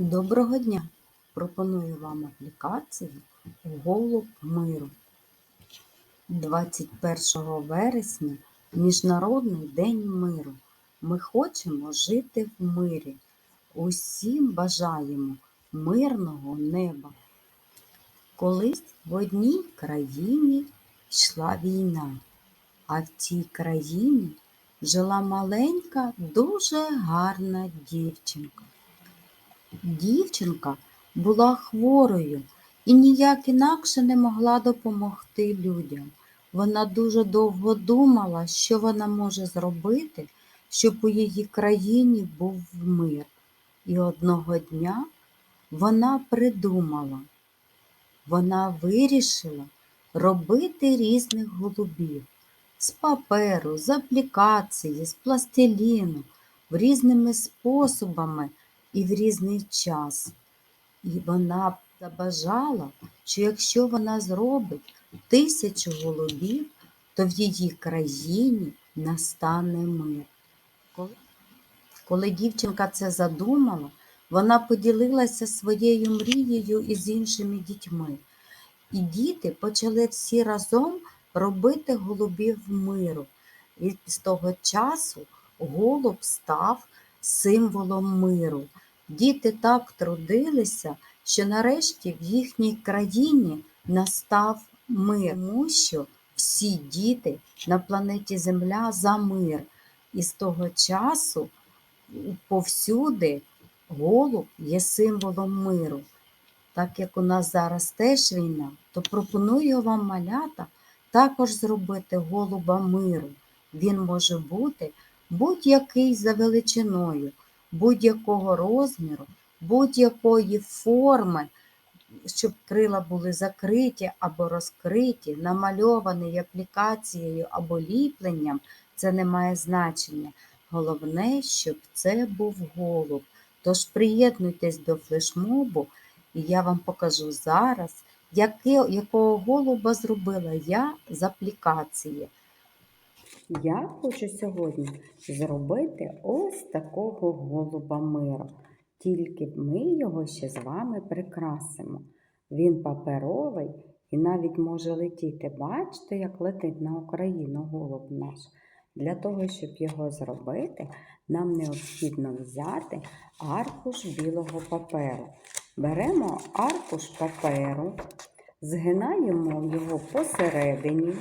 Доброго дня! Пропоную вам аплікацію Голуб миру. 21 вересня Міжнародний день миру. Ми хочемо жити в мирі. Усім бажаємо мирного неба. Колись в одній країні йшла війна, а в цій країні жила маленька, дуже гарна дівчинка. Дівчинка була хворою і ніяк інакше не могла допомогти людям. Вона дуже довго думала, що вона може зробити, щоб у її країні був мир. І одного дня вона придумала, вона вирішила робити різних голубів з паперу, з аплікації, з пластиліну, різними способами і в різний час. І вона забажала, що якщо вона зробить тисячу голубів, то в її країні настане мир. Коли, дівчинка це задумала, вона поділилася своєю мрією із іншими дітьми. І діти почали всі разом робити голубів миру. І з того часу голуб став символом миру. Діти так трудилися, що нарешті в їхній країні настав мир, тому що всі діти на планеті Земля за мир. І з того часу повсюди голуб є символом миру. Так як у нас зараз теж війна, то пропоную вам малята також зробити голуба миру. Він може бути будь-який за величиною, будь-якого розміру, будь-якої форми, щоб крила були закриті або розкриті, намальований аплікацією або ліпленням, це не має значення. Головне, щоб це був голуб. Тож приєднуйтесь до флешмобу, і я вам покажу зараз, якого голуба зробила я з аплікації. Я хочу сьогодні зробити ось такого голуба миру. Тільки ми його ще з вами прикрасимо. Він паперовий і навіть може летіти. Бачите, як летить на Україну голуб наш. Для того, щоб його зробити, нам необхідно взяти аркуш білого паперу. Беремо аркуш паперу, згинаємо його посередині,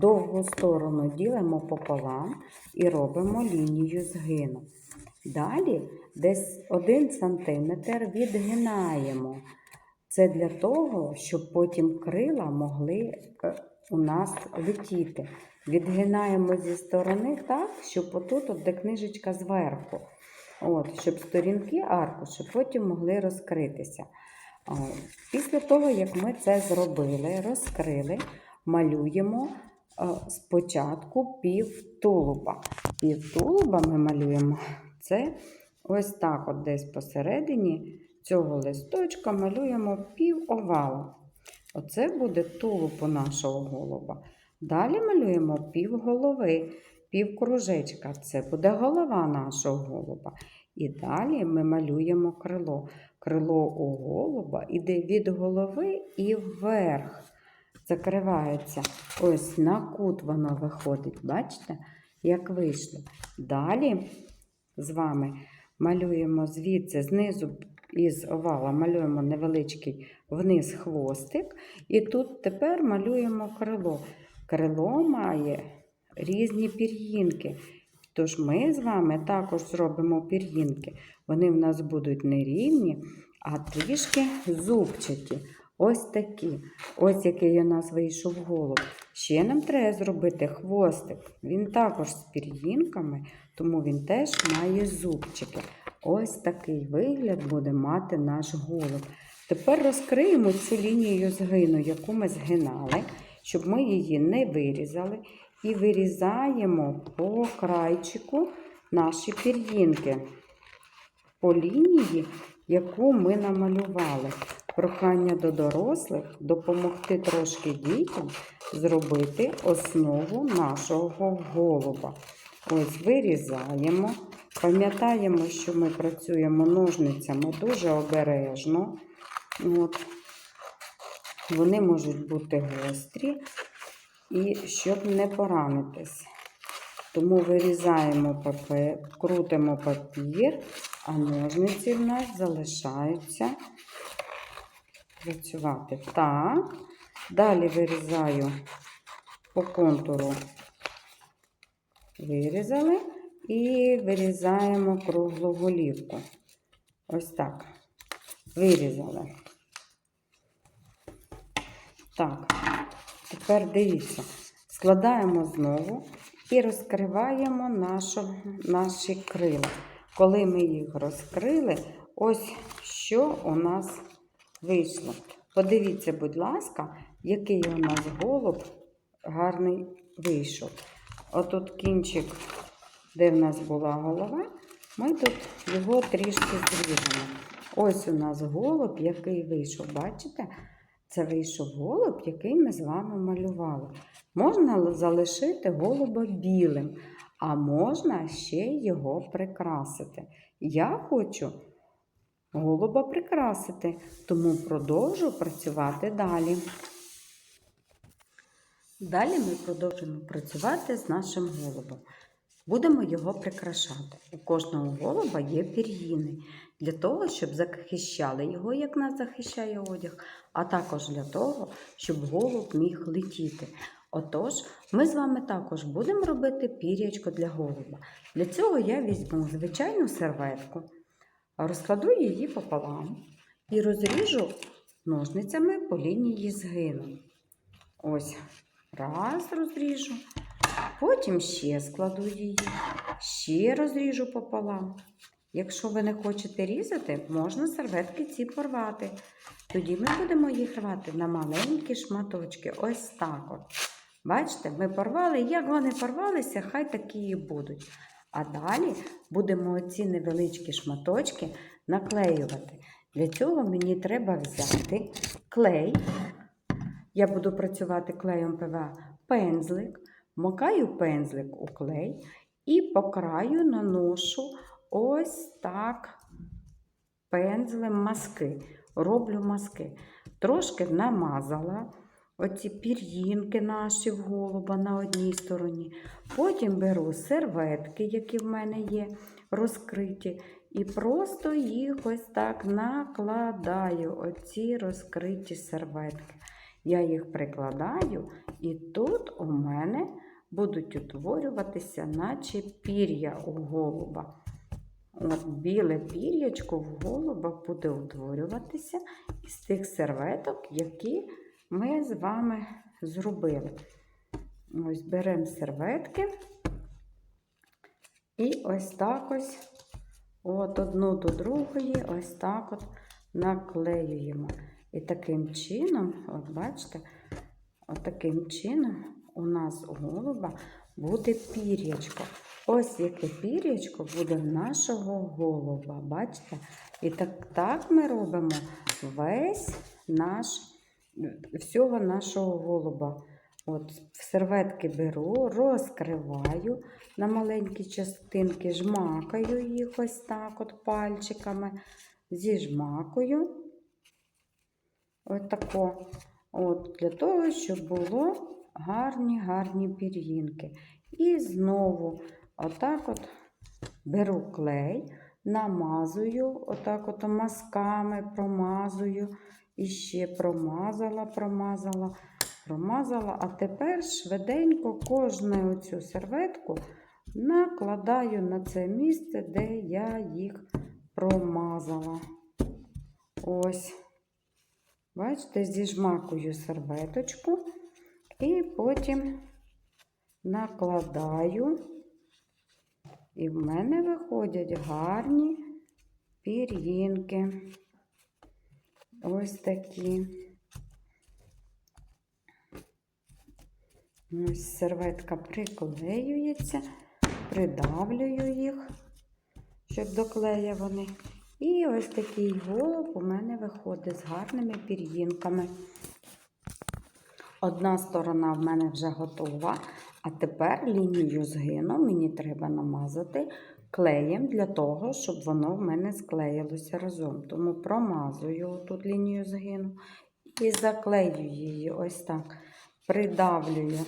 довгу сторону ділимо пополам і робимо лінію згину. Далі десь 1 см відгинаємо. Це для того, щоб потім крила могли е, у нас летіти. Відгинаємо зі сторони так, щоб отут, от де книжечка зверху. От, Щоб сторінки аркушу потім могли розкритися. Після того, як ми це зробили, розкрили, малюємо спочатку пів тулуба. Пів тулуба ми малюємо це ось так, от десь посередині цього листочка малюємо пів овала. Оце буде тулуб у нашого голуба. Далі малюємо пів голови, пів. Це буде голова нашого голуба. І далі ми малюємо крило. Крило у голуба іде від голови і вверх. Закривається. Ось на кут воно виходить. Бачите, як вийшло. Далі з вами малюємо звідси, знизу із овала малюємо невеличкий вниз хвостик. І тут тепер малюємо крило. Крило має різні пір'їнки. Тож ми з вами також зробимо пір'їнки. Вони в нас будуть не рівні, а трішки зубчаті. Ось такі. Ось який у нас вийшов голуб. Ще нам треба зробити хвостик. Він також з пір'їнками, тому він теж має зубчики. Ось такий вигляд буде мати наш голуб. Тепер розкриємо цю лінію згину, яку ми згинали, щоб ми її не вирізали. І вирізаємо по крайчику наші пір'їнки по лінії, яку ми намалювали. Прохання до дорослих допомогти трошки дітям зробити основу нашого голуба. Ось вирізаємо Пам'ятаємо, що ми працюємо ножницями дуже обережно. От. Вони можуть бути гострі і щоб не поранитись. Тому вирізаємо папір, крутимо папір, а ножниці в нас залишаються працювати. Так. Далі вирізаю по контуру. Вирізали і вирізаємо круглу голівку. Ось так. Вирізали. Так, тепер дивіться, складаємо знову і розкриваємо нашу, наші крила. Коли ми їх розкрили, ось що у нас вийшло. Подивіться, будь ласка, який у нас голуб гарний вийшов. Отут кінчик, де в нас була голова, ми тут його трішки зріжемо. Ось у нас голуб, який вийшов. Бачите? Це вийшов голуб, який ми з вами малювали. Можна залишити голуба білим, а можна ще його прикрасити. Я хочу голуба прикрасити, тому продовжу працювати далі. Далі ми продовжимо працювати з нашим голубом. Будемо його прикрашати. У кожного голуба є пір'їни для того, щоб захищали його, як нас захищає одяг, а також для того, щоб голуб міг летіти. Отож, ми з вами також будемо робити пір'ячко для голуба. Для цього я візьму звичайну серветку, розкладу її пополам і розріжу ножницями по лінії згину. Ось, раз розріжу. Потім ще складу її, ще розріжу пополам. Якщо ви не хочете різати, можна серветки ці порвати. Тоді ми будемо їх рвати на маленькі шматочки. Ось так от. Бачите, ми порвали, як вони порвалися, хай такі і будуть. А далі будемо оці невеличкі шматочки наклеювати. Для цього мені треба взяти клей. Я буду працювати клеєм ПВА пензлик. Макаю пензлик у клей і по краю наношу ось так пензлем маски. Роблю маски. Трошки намазала оці пір'їнки наші в голуба на одній стороні. Потім беру серветки, які в мене є, розкриті, і просто їх ось так накладаю, оці розкриті серветки. Я їх прикладаю, і тут у мене будуть утворюватися, наче пір'я у голуба. От біле пір'ячко в голуба буде утворюватися із тих серветок, які ми з вами зробили. Ось беремо серветки і ось так ось от одну до другої, ось так от наклеюємо. І таким чином, от бачите, от таким чином у нас голуба буде пір'ячко. Ось яке пір'ячко буде в нашого голуба. Бачите? І так, так ми робимо весь наш, всього нашого голуба. От серветки беру, розкриваю на маленькі частинки, жмакаю їх ось так от пальчиками, зіжмакую. От. От, для того, щоб було гарні, гарні пір'їнки. І знову отак от беру клей, намазую, отак от мазками промазую. І ще промазала, промазала, промазала. А тепер швиденько кожну оцю серветку накладаю на це місце, де я їх промазала. Ось. Бачите, зіжмакую серветочку і потім накладаю, і в мене виходять гарні пір'їнки. Ось такі. Ось серветка приклеюється, придавлюю їх, щоб до клея вони. І ось такий голуб у мене виходить з гарними пір'їнками. Одна сторона в мене вже готова, а тепер лінію згину мені треба намазати клеєм для того, щоб воно в мене склеїлося разом. Тому промазую тут лінію згину і заклею її ось так. Придавлюю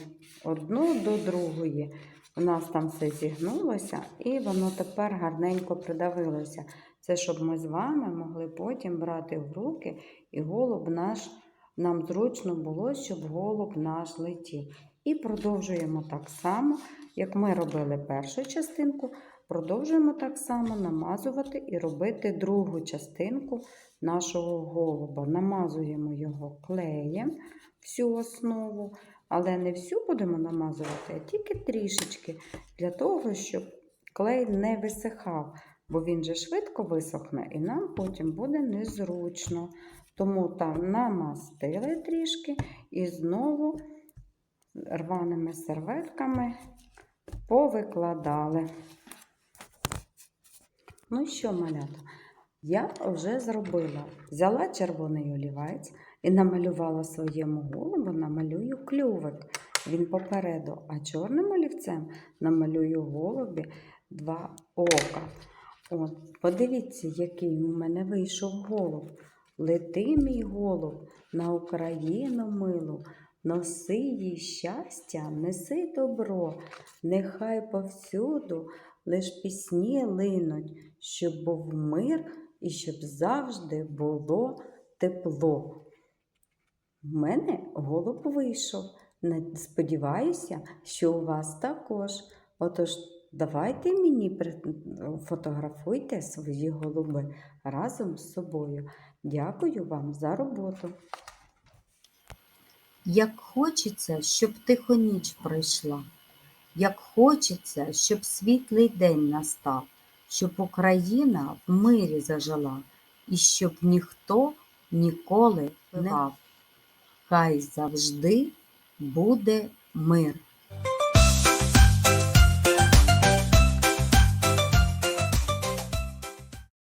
одну до другої. У нас там все зігнулося, і воно тепер гарненько придавилося. Це щоб ми з вами могли потім брати в руки, і голуб наш нам зручно було, щоб голуб наш летів. І продовжуємо так само, як ми робили першу частинку, продовжуємо так само намазувати і робити другу частинку нашого голуба. Намазуємо його клеєм всю основу, але не всю будемо намазувати, а тільки трішечки, для того, щоб клей не висихав, бо він же швидко висохне і нам потім буде незручно. Тому там намастили трішки і знову рваними серветками повикладали. Ну що, малята, я вже зробила. Взяла червоний олівець і намалювала своєму голубу, намалюю клювик. Він попереду, а чорним олівцем намалюю голубі два ока. От, подивіться, який у мене вийшов голуб. Лети, мій голуб, на Україну милу, носи їй щастя, неси добро, нехай повсюду лиш пісні линуть, щоб був мир і щоб завжди було тепло. У мене голуб вийшов. Сподіваюся, що у вас також. Отож, давайте мені фотографуйте свої голуби разом з собою. Дякую вам за роботу. Як хочеться, щоб тихо ніч прийшла, як хочеться, щоб світлий день настав, щоб Україна в мирі зажила, і щоб ніхто ніколи не мав. Хай завжди буде мир.